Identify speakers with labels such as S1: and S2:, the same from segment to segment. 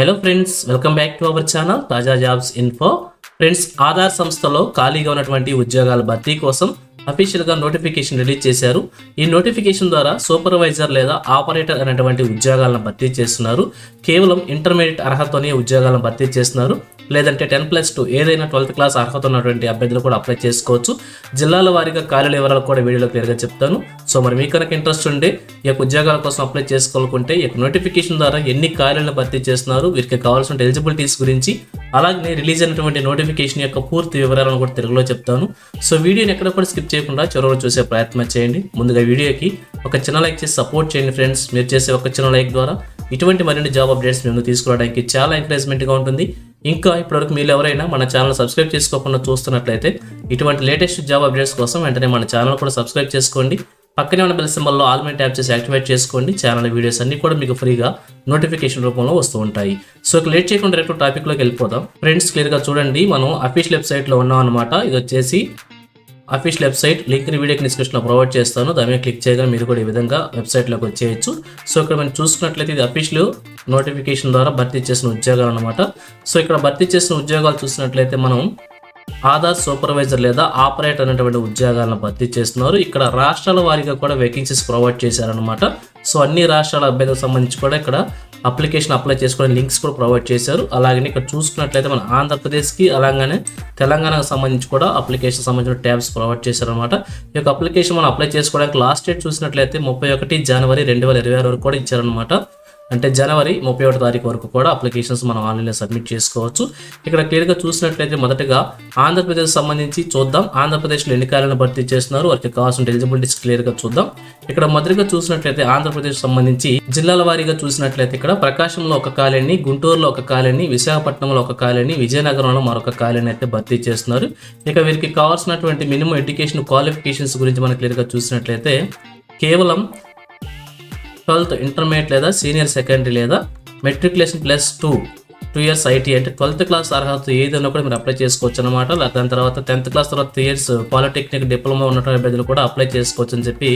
S1: Hello friends welcome back to our channel తాజా jobs info friends Aadhaar సంస్థలో ఖాళీగా ఉన్నటువంటి ఉద్యోగాల భర్తీ కోసం అఫీషియల్గా నోటిఫికేషన్ రిలీజ్ చేశారు. ఈ నోటిఫికేషన్ ద్వారా సూపర్వైజర్ లేదా ఆపరేటర్ అనేటువంటి ఉద్యోగాలను భర్తీ చేస్తున్నారు. కేవలం ఇంటర్మీడియట్ అర్హతతోనే ఉద్యోగాలను భర్తీ చేస్తున్నారు. లేదంటే టెన్ ప్లస్ టూ ఏదైనా ట్వెల్త్ క్లాస్ అర్హత ఉన్నటువంటి అభ్యర్థులు కూడా అప్లై చేసుకోవచ్చు. జిల్లాల వారీగా ఖాళీల వివరాలు కూడా వీడియోలో క్లియర్గా చెప్తాను. సో మరి మీకు కనుక ఇంట్రెస్ట్ ఉండే ఈ యొక్క ఉద్యోగాల కోసం అప్లై చేసుకోవాలనుకుంటే ఈ యొక్క నోటిఫికేషన్ ద్వారా ఎన్ని ఖాళీలను భర్తీ చేస్తున్నారు వీరికి కావాల్సిన ఎలిజిబిలిటీస్ గురించి అలాగే రిలీజ్ అయినటువంటి నోటిఫికేషన్ యొక్క పూర్తి వివరాలను కూడా తెలుగులో చెప్తాను. సో వీడియోని ఎక్కడ కూడా స్కిప్ చేయకుండా చివరి చూసే ప్రయత్నం చేయండి. ముందుగా వీడియోకి ఒక చిన్న లైక్ చేసి సపోర్ట్ చేయండి ఫ్రెండ్స్. మీరు చేసే ఒక చిన్న లైక్ ద్వారా ఇటువంటి మరిన్ని జాబ్ అప్డేట్స్ మేము తీసుకోవడానికి చాలా ఎంకరేజ్మెంట్గా ఉంటుంది. ఇంకా ఇప్పటివరకు మీరు ఎవరైనా మన ఛానల్ సబ్స్క్రైబ్ చేసుకోకుండా చూస్తున్నట్లయితే ఇటువంటి లేటెస్ట్ జాబ్ అప్డేట్స్ కోసం వెంటనే మన ఛానల్ కూడా సబ్స్క్రైబ్ చేసుకోండి. పక్కనే ఉన్న బెల్ సింబల్లో ఆల్ మీద ట్యాప్ చేసి యాక్టివేట్ చేసుకోండి. ఛానల్ వీడియోస్ అన్ని కూడా మీకు ఫ్రీగా నోటిఫికేషన్ రూపంలో వస్తూ ఉంటాయి. సో లేట్ చేయకుండా డైరెక్ట్ టాపిక్లోకి వెళ్ళిపోదాం. ఫ్రెండ్స్ క్లియర్గా చూడండి. మనం అఫీషియల్ వెబ్సైట్లో ఉన్నాం అనమాట ఇది వచ్చేసి అఫీషియల్ వెబ్సైట్ లింక్ని వీడియోకి డిస్క్రిప్షన్లో ప్రొవైడ్ చేస్తాను. దాని మీద క్లిక్ చేయగానే మీరు కూడా ఈ విధంగా వెబ్సైట్లోకి వచ్చేయచ్చు. సో ఇక్కడ మనం చూసుకున్నట్లయితే ఇది అఫీషియల్ నోటిఫికేషన్ ద్వారా భర్తీ చేసిన ఉద్యోగాలు అనమాట సో ఇక్కడ భర్తీ చేసిన ఉద్యోగాలు చూసినట్లయితే మనం ఆధార్ సూపర్వైజర్ లేదా ఆపరేటర్ అనేటువంటి ఉద్యోగాలను భర్తీ చేస్తున్నారు. ఇక్కడ రాష్ట్రాల వారీగా కూడా వేకెన్సీస్ ప్రొవైడ్ చేశారనమాట సో అన్ని రాష్ట్రాల అభ్యర్థులకు సంబంధించి కూడా ఇక్కడ అప్లికేషన్ అప్లై చేసుకునే లింక్స్ కూడా ప్రొవైడ్ చేశారు. అలాగే ఇక్కడ చూసుకున్నట్లయితే మన ఆంధ్రప్రదేశ్కి అలాగనే తెలంగాణకు సంబంధించి కూడా అప్లికేషన్ సంబంధించిన ట్యాబ్స్ ప్రొవైడ్ చేశారనమాట ఈ యొక్క అప్లికేషన్ మనం అప్లై చేసుకోవడానికి లాస్ట్ డేట్ చూసినట్లయితే ముప్పై ఒకటి జనవరి రెండు వేల ఇరవై ఆరు వరకు కూడా ఇచ్చారనమాట అంటే జనవరి ముప్పై ఒకటి తారీఖు వరకు కూడా అప్లికేషన్స్ మనం ఆన్లైన్లో సబ్మిట్ చేసుకోవచ్చు. ఇక్కడ క్లియర్గా చూసినట్లయితే మొదటగా ఆంధ్రప్రదేశ్ సంబంధించి చూద్దాం. ఆంధ్రప్రదేశ్లో ఎన్ని ఖాళీలను భర్తీ చేస్తున్నారు. వారికి కావాల్సిన ఎలిజిబిలిటీస్ క్లియర్గా చూద్దాం. ఇక్కడ మొదటిగా చూసినట్లయితే ఆంధ్రప్రదేశ్ సంబంధించి జిల్లాల వారీగా చూసినట్లయితే ఇక్కడ ప్రకాశంలో ఒక ఖాళీని గుంటూరులో ఒక ఖాళీని విశాఖపట్నంలో ఒక ఖాళీని విజయనగరంలో మరొక ఖాళీని అయితే భర్తీ చేస్తున్నారు. ఇక వీరికి కావాల్సినటువంటి మినిమం ఎడ్యుకేషన్ క్వాలిఫికేషన్స్ గురించి మనం క్లియర్గా చూసినట్లయితే కేవలం ట్వెల్త్ ఇంటర్మీడియట్ లేదా సీనియర్ సెకండరీ లేదా matriculation plus two two years IT అంటే ట్వెల్త్ క్లాస్ అర్హత ఏదైనా కూడా మీరు అప్లై చేసుకోవచ్చు అనమాట దాని తర్వాత టెన్త్ క్లాస్ తర్వాత త్రీ ఇయర్స్ పాలిటెక్నిక్ డిప్లొమా ఉన్నటువంటి అభ్యర్థులు కూడా అప్లై చేసుకోవచ్చు అని చెప్పి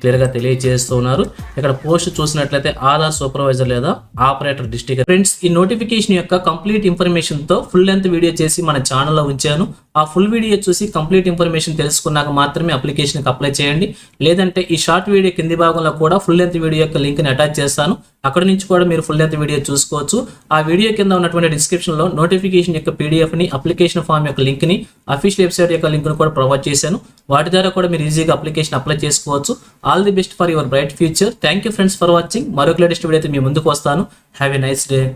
S1: క్లియర్గా తెలియజేస్తున్నారు ఇక్కడ పోస్ట్ చూసినట్లయితే ఆధార్ సూపర్వైజర్ లేదా ఆపరేటర్ డిస్ట్రిక్ట్. ఫ్రెండ్స్ ఈ నోటిఫికేషన్ యొక్క కంప్లీట్ ఇన్ఫర్మేషన్తో ఫుల్ లెంత్ వీడియో చేసి మన ఛానల్లో ఉంచాను. ఆ ఫుల్ వీడియో చూసి కంప్లీట్ ఇన్ఫర్మేషన్ తెలుసుకున్నాక మాత్రమే అప్లికేషన్కి అప్లై చేయండి. లేదంటే ఈ షార్ట్ వీడియో కింది భాగంలో కూడా ఫుల్ లెంత్ వీడియో యొక్క లింక్ని అటాచ్ చేస్తాను. అక్కడ నుంచి కూడా మీరు ఫుల్ లెంత్ వీడియో చూసుకోవచ్చు. ఆ వీడియో కింద ఉన్నటువంటి డిస్క్రిప్షన్లో నోటిఫికేషన్ యొక్క పీడిఎఫ్ని అప్లికేషన్ ఫామ్ యొక్క లింక్ని అఫీషియల్ వెబ్సైట్ యొక్క లింక్ను కూడా ప్రొవైడ్ చేశాను. వాటి ద్వారా కూడా మీరు ఈజీగా అప్లికేషన్ అప్లై చేసుకోవచ్చు. All the best for your bright future thank you friends for watching మరొక లేటెస్ట్ వీడియో అయితే మీ ముందుకు వస్తాను. Have a nice day